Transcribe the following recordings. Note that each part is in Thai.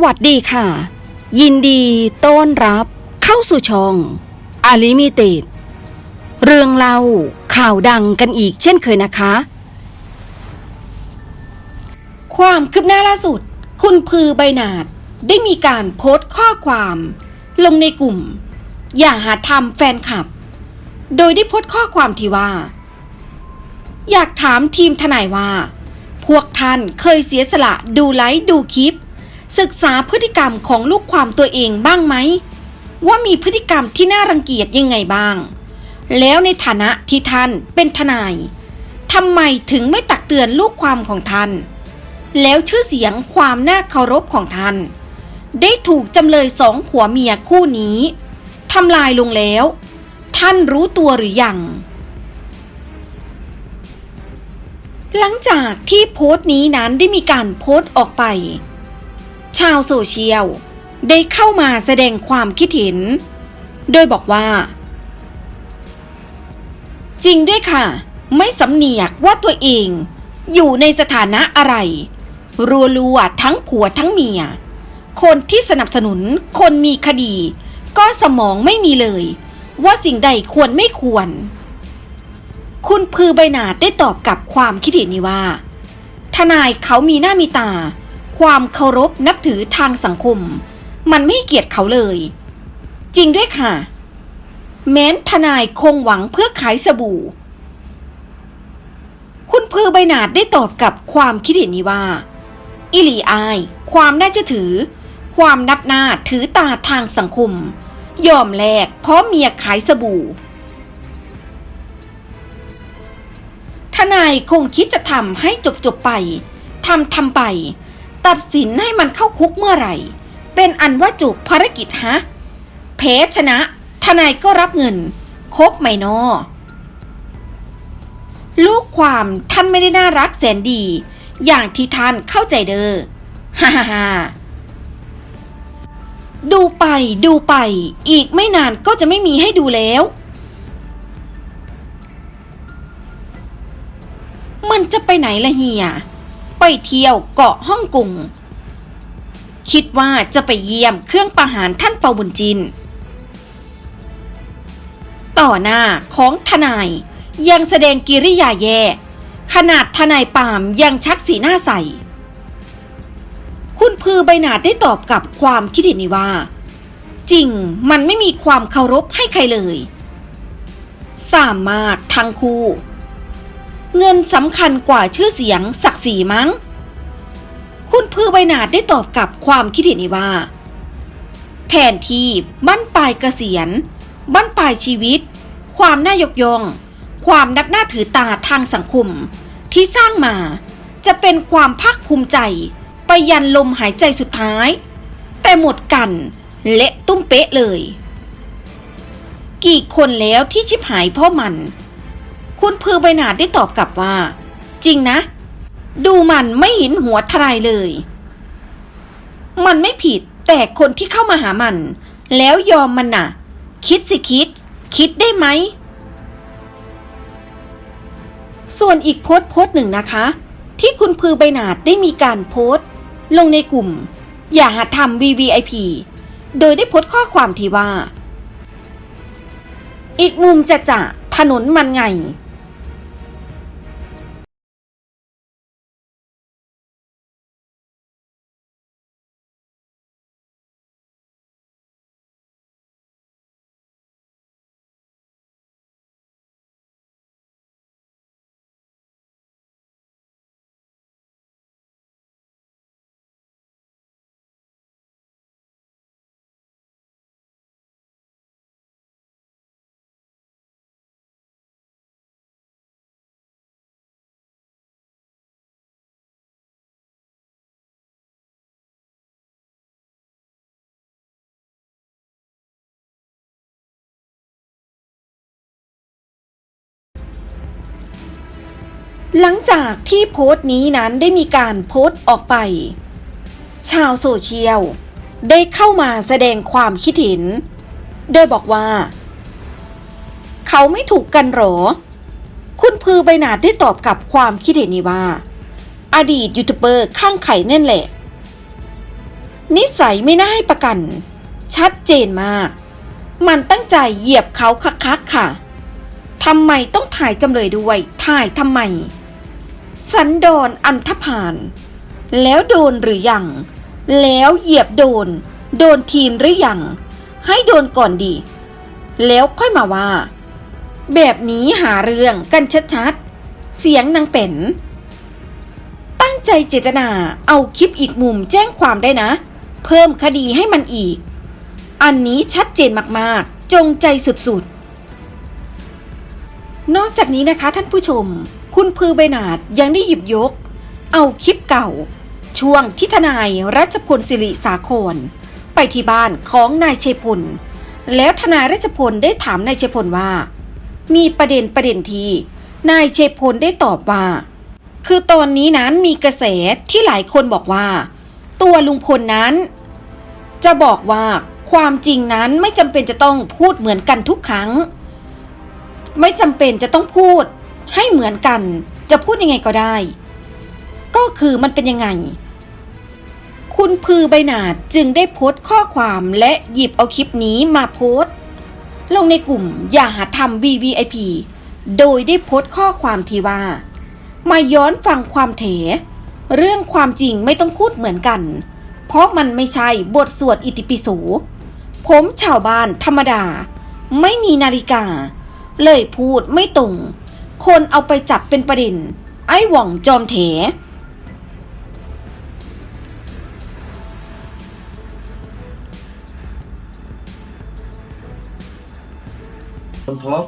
สวัสดีค่ะ ยินดีต้อนรับเข้าสู่ช่องอาลิมิเต็ดเรื่องเล่าข่าวดังกันอีกเช่นเคยนะคะ ความคืบหน้าล่าสุด คุณพือใบนาดได้มีการโพสต์ข้อความ ลงในกลุ่ม อย่าหาทำแฟนคลับ โดยได้โพสต์ข้อความที่ว่า อยากถามทีมทนายว่า พวกท่านเคยเสียสละดูไลฟ์ดูคลิป ศึกษาพฤติกรรมของลูกความตัวเองบ้างไหม ว่ามีพฤติกรรมที่น่ารังเกียจยังไงบ้าง แล้วในฐานะที่ท่านเป็นทนายทำไมถึงไม่ตักเตือนลูกความของท่าน แล้วชื่อเสียงความน่าเคารพของท่าน ได้ถูกจำเลยสองผัวเมียคู่นี้ทำลายลงแล้ว ท่านรู้ตัวหรือยังหลังจากที่โพสต์นี้นั้นได้มีการโพสต์ออกไป ชาวโซเชียล ได้เข้ามาแสดงความคิดเห็น โดยบอกว่า จริงด้วยค่ะ ไม่สำเนียกว่าตัวเอง อยู่ในสถานะอะไร รัวๆทั้งผัวทั้งเมีย คนที่สนับสนุนคนมีคดี ก็สมองไม่มีเลย ว่าสิ่งใดควรไม่ควร คุณพือใบนาดได้ตอบกับความคิดเห็นนี้ว่า ทนายเขามีหน้ามีตา ความเคารพนับถือทางสังคม มันไม่เกียรติเขาเลย จริงด้วยค่ะ แม้นทนายคงหวังเพื่อขายสบู่ คุณเพือใบหนาดได้ตอบกับความคิดเห็นนี้ว่า อิลีอาย ความน่าเชื่อถือ ความนับหน้าถือตาทางสังคม ยอมแลกเพราะเมียขายสบู่ทนายคงคิดจะทำให้จบจบไป ทำทำไป ตัดสินให้มันเข้าคุกเมื่อไหร่ เป็นอันว่าจบภารกิจฮะแพ้ชนะ ทนายก็รับเงินครบไหมนอ ลูกความท่านไม่ได้น่ารักแสนดี อย่างที่ท่านเข้าใจเด้อ ฮ่าฮ่าฮ่าดูไปดูไป อีกไม่นานก็จะไม่มีให้ดูแล้ว มันจะไปไหนละเฮีย ไปเที่ยวเกาะฮ่องกงคิดว่าจะไปเยี่ยมเครื่องประหารท่านเปาบุญจิน ต่อหน้าของทนายยังแสดงกิริยาแย่ ขนาดทนายปาล์มยังชักสีหน้าใสคุณพือใบหนาดได้ตอบกับความคิดเห็นนี้ว่า จริงมันไม่มีความเคารพให้ใครเลย สามารถทั้งคู่ เงินสำคัญกว่าชื่อเสียงศักดิ์ศรีมั้ง คุณพือใบหนาดได้ตอบกับความคิดเห็นนี้ว่า แทนที่บั้นปลายเกษียณบั้นปลายชีวิต ความน่ายกย่อง ความนับหน้าถือตาทางสังคม ที่สร้างมาจะเป็นความภาคภูมิใจ ไปยันลมหายใจสุดท้าย แต่หมดกันเละตุ้มเป๊ะเลย กี่คนแล้วที่ชิบหายพราะมัน คุณพือใบหนาดได้ตอบกลับว่า จริงนะ ดูมันไม่เห็นหัวทนายเลย มันไม่ผิดแต่คนที่เข้ามาหามัน แล้วยอมมันน่ะ คิดสิคิด คิดได้ไหม ส่วนอีกโพสต์โพสต์หนึ่งนะคะ ที่คุณพือใบหนาดได้มีการโพสต์ ลงในกลุ่ม อย่าหาทำ VVIP โดยได้โพสต์ข้อความที่ว่า อีกมุมจะจะถนนมันไง หลังจากที่โพสต์นี้นั้นได้มีการโพสต์ออกไป ชาวโซเชียลได้เข้ามาแสดงความคิดเห็น โดยบอกว่า เขาไม่ถูกกันหรอ คุณพือใบหนาดได้ตอบกับความคิดเห็นนี้ว่า อดีตยูทูบเบอร์ข้างไข่นั่นแหละ นิสัยไม่น่าให้ประกัน ชัดเจนมาก มันตั้งใจเหยียบเขาคักๆค่ะทำไมต้องถ่ายจำเลยด้วย ถ่ายทำไม สันดอนอันธพาลแล้วโดนหรือยัง แล้วเหยียบโดน โดนทีนหรือยัง ให้โดนก่อนดี แล้วค่อยมาว่า แบบนี้หาเรื่องกันชัดๆ เสียงนางเป็น ตั้งใจเจตนาเอาคลิปอีกมุมแจ้งความได้นะ เพิ่มคดีให้มันอีก อันนี้ชัดเจนมากๆ จงใจสุดๆ นอกจากนี้นะคะท่านผู้ชม คุณพือใบนาดยังได้หยิบยก เอาคลิปเก่า ช่วงที่ทนายรัชพลศิริสาคร ไปที่บ้านของนายชัยพล แล้วทนายรัชพลได้ถามนายชัยพลว่า มีประเด็นประเด็นทีนายชัยพลได้ตอบว่า คือตอนนี้นั้นมีกระแสที่หลายคนบอกว่า ตัวลุงพลนั้น จะบอกว่าความจริงนั้นไม่จำเป็นจะต้องพูดเหมือนกันทุกครั้ง ไม่จำเป็นจะต้องพูด ให้เหมือนกัน จะพูดยังไงก็ได้ ก็คือมันเป็นยังไง คุณพือใบหนาดจึงได้โพสต์ข้อความและหยิบเอาคลิปนี้มาโพสต์ ลงในกลุ่มอย่าหาทำ VVIP โดยได้โพสต์ข้อความที่ว่า มาย้อนฟังความเถ เรื่องความจริงไม่ต้องพูดเหมือนกัน เพราะมันไม่ใช่บทสวดอิติปิโสผมชาวบ้านธรรมดา ไม่มีนาฬิกา เลยพูดไม่ตรง คนเอาไปจับเป็นประเด็น ไอ้หว่องจอมเถคนท็อก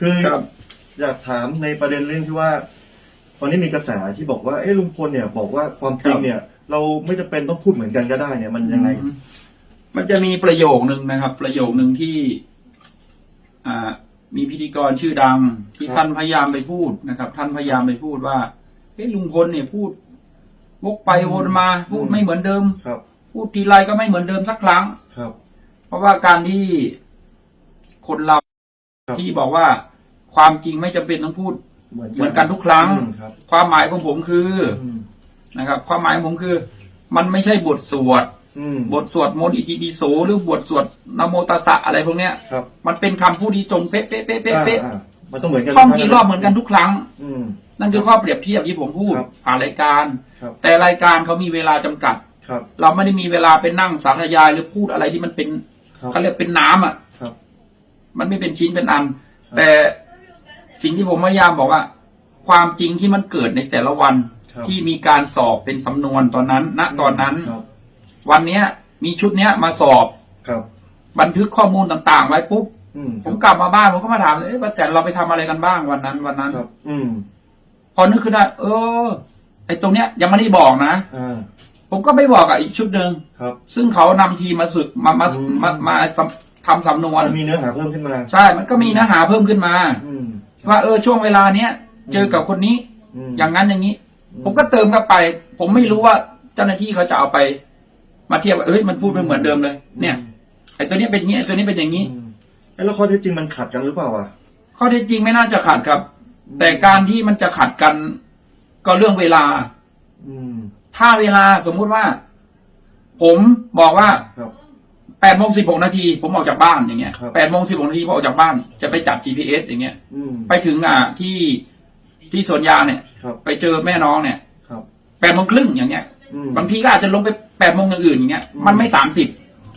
คือครับอยากถามในประเด็นเรื่องที่ว่า ตอนนี้มีกระแสที่บอกว่าเอ้ลุงพลเนี่ย บอกว่าความจริงเนี่ย เราไม่จำเป็นต้องพูดเหมือนกันก็ได้เนี่ย มันยังไง มันจะมีประโยคนึงนะครับ ประโยคนึงที่ อ่า มีพิธีกรชื่อดังที่ครับ ท่านพยายามไปพูดนะครับ ท่านพยายามไปพูดว่าเฮ้ยลุงพลเนี่ยพูดวกไปวนมา พูดไม่เหมือนเดิม ครับ พูดทีไรก็ไม่เหมือนเดิมสักครั้ง ครับ เพราะว่าการที่คนเราครับ ที่บอกว่าความจริงไม่จำเป็นต้องพูด เหมือนเหมือนกันทุกครั้ง อืมครับความหมายของผมคืออืมนะครับ ความหมายของผมคือ มันไม่ใช่บทสวด อืม บทสวดมนต์อิติปิโสหรือบทสวดนะโมตัสสะอะไรพวกเนี้ย ครับมันเป็นคำพูดที่ตรงเป๊ะเป๊ะเป๊ะเป๊ะเป๊ะอ่าอ่ามันต้องเหมือนกันท่องกี่รอบเหมือนกันทุกครั้ง อืม นั่นคือข้อเปรียบเทียบที่ผมพูดครับผ่านรายการ ครับ แต่รายการเขามีเวลาจำกัด ครับ เราไม่ได้มีเวลาไปนั่งสาธยายหรือพูดอะไรที่มันเป็นครับเขาเรียกเป็นน้ำอะ ครับ มันไม่เป็นชิ้นเป็นอัน ครับ แต่สิ่งที่ผมพยายามบอกว่า ความจริงที่มันเกิดในแต่ละวัน ครับ ที่มีการสอบเป็นสำนวนตอนนั้น ณตอนนั้น ครับ วันเนี้ย มีชุดเนี้ยมาสอบครับ บันทึกข้อมูลต่าง ๆ ไว้ปุ๊บอืมผมกลับมาบ้านผมก็มาถามเลยเอ๊ะป้าแตนเราไปทำอะไรกันบ้างวันนั้น วันนั้น ครับ อืมพอนึกขึ้นได้ เออ ไอ้ตรงเนี้ยยังไม่ได้บอกนะ อ่าผมก็ไม่บอกกับอีกชุดหนึ่งครับ ซึ่งเขานำทีมมาสึกมามาอืม มามาทำทำสำนวนมันมีเนื้อหาเพิ่มขึ้นมา ใช่มันก็มีเนื้อหาเพิ่มขึ้นมา อืม ว่าเออช่วงเวลาเนี้ยเจอกับคนนี้ ม อย่างนั้นอย่างนี้ อืม ผมก็เติมเข้าไป ผมไม่รู้ว่าเจ้าหน้าที่เขาจะเอาไป มาเทียบว่าเอ้ยมันพูดไม่เหมือนเดิมเลย เนี่ยไอ้ตัวเนี้ยเป็นอย่างนี้ไอ้ตัวนี้เป็นอย่างนี้อืมเอ้แล้วข้อเท็จจริงมันขัดกันหรือเปล่าอะข้อเท็จจริงไม่น่าจะขัดครับอืมแต่การที่มันจะขัดกัน ก็เรื่องเวลา อืม ถ้าเวลาสมมุติว่า ผมบอกว่าครับ แปดโมงสิบหกนาทีผมออกจากบ้านอย่างเงี้ยครับ แปดโมงสิบหกนาทีผมออกจากบ้าน จะไปจับ GPS อย่างเงี้ย อืม ไปถึงอะที่ที่สวนยางเนี่ย ครับ ไปเจอแม่น้องเนี่ยครับ แปดโมงครึ่งอย่างเงี้ย อืม บางทีก็อาจจะลงไป แปดโมงอย่างอื่นอย่างเงี้ยอืมมันไม่สามสิบ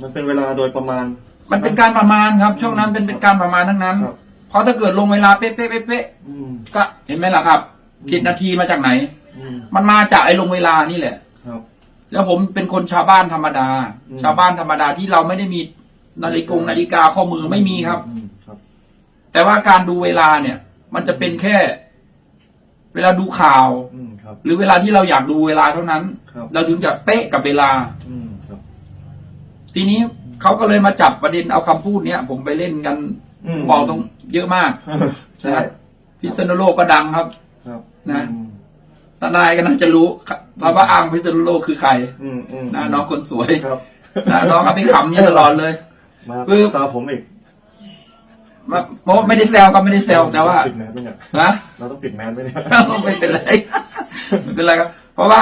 มันเป็นเวลาโดยประมาณ มันเป็นการประมาณครับ ช่วงนั้นเป็นเป็นการประมาณทั้งนั้น ครับ เพราะถ้าเกิดลงเวลาเป๊ะเป๊ะเป๊ะเป๊ะอืม ก็เห็นไหมล่ะครับอืมผิดนาทีมาจากไหน อืมมันมาจากไอ้ลงเวลานี่แหละ ครับ แล้วผมเป็นคนชาวบ้านธรรมดา อืม ชาวบ้านธรรมดาที่เราไม่ได้มีนาฬิกงนาฬิกาข้อมือไม่มีครับ อืมครับ แต่ว่าการดูเวลาเนี่ย มันจะเป็นแค่ เวลาดูข่าว อืม ครับ หรือเวลาที่เราอยากดูเวลาเท่านั้น ครับ เราถึงจะเป๊ะกับเวลา อืมครับ ทีนี้เขาก็เลยมาจับประเด็นเอาคำพูดเนี้ยผมไปเล่นกันอืม บอกตรงเยอะมากใช่พิษณุโลกก็ดังครับ ครับนะ อืมทนายก็น่าจะรู้ครับว่าอ้างพิษณุโลกคือใครอืมอืมนะน้องคนสวยครับนะน้องก็ไปขำเนี่ยตลอดเลย มาคือ ตาผมอีก มาเพราะว่าไม่ได้แซวก็ไม่ได้แซวแต่ว่าปิดแมสไหมเนี่ยนะเราต้องปิดแมสไหมเนี่ย ไม่เป็นไรไม่เป็นไรครับ เพราะว่า